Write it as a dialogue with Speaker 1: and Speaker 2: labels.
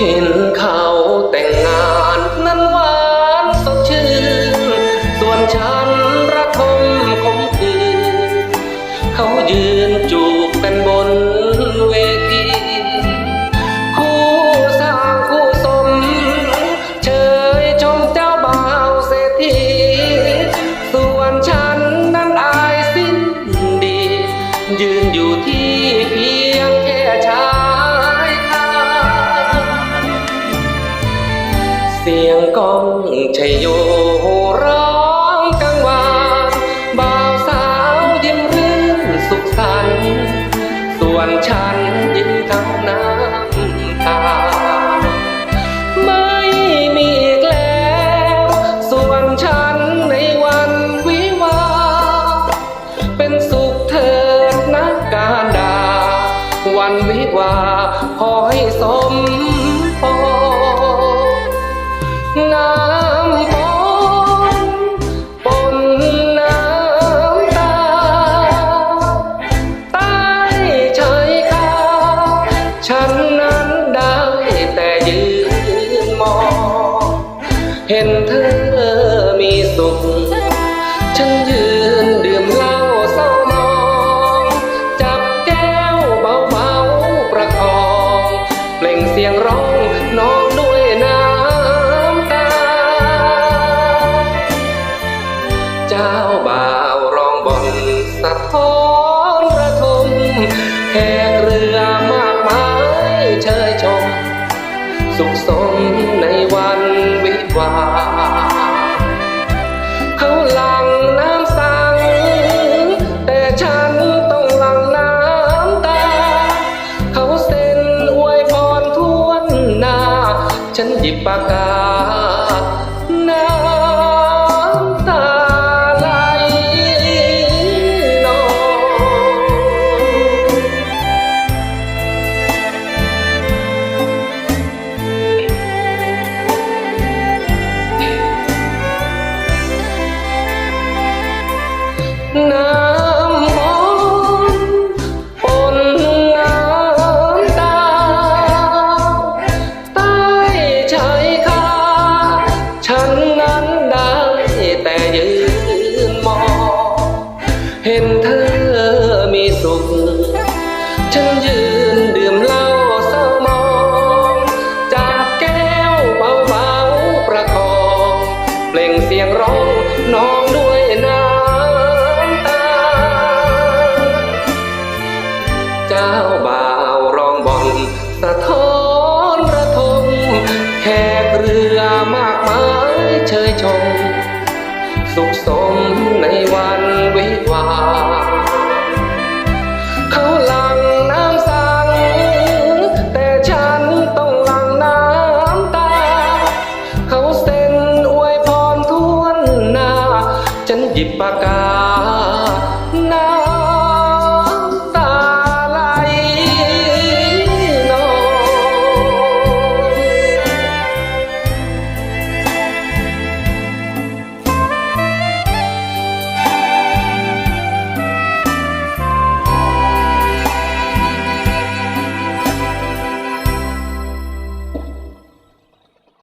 Speaker 1: เห็นเขาแต่งงาน สียงก้องชัยโยร้องกังวานบ่าวสาวยิ้มรื่นสุขสันต์ส่วนฉันยิ้มทั้งน้ำตา ไม่มีอีกแล้ว ส่วนฉันในวันวิวา เป็นสุขเถิดนักการดา วันวิวาขอให้สม เห็นเธอมีสุข ฉันยืนดื่มเหล้าเศร้ามอง จับแก้วเบาๆประคอง เปล่งเสียงร้องน้องด้วยน้ำตา เจ้าบ่าวร้องบนสะท้อนระทมแขกเรือมากมายเชยชม สุขสม ฉั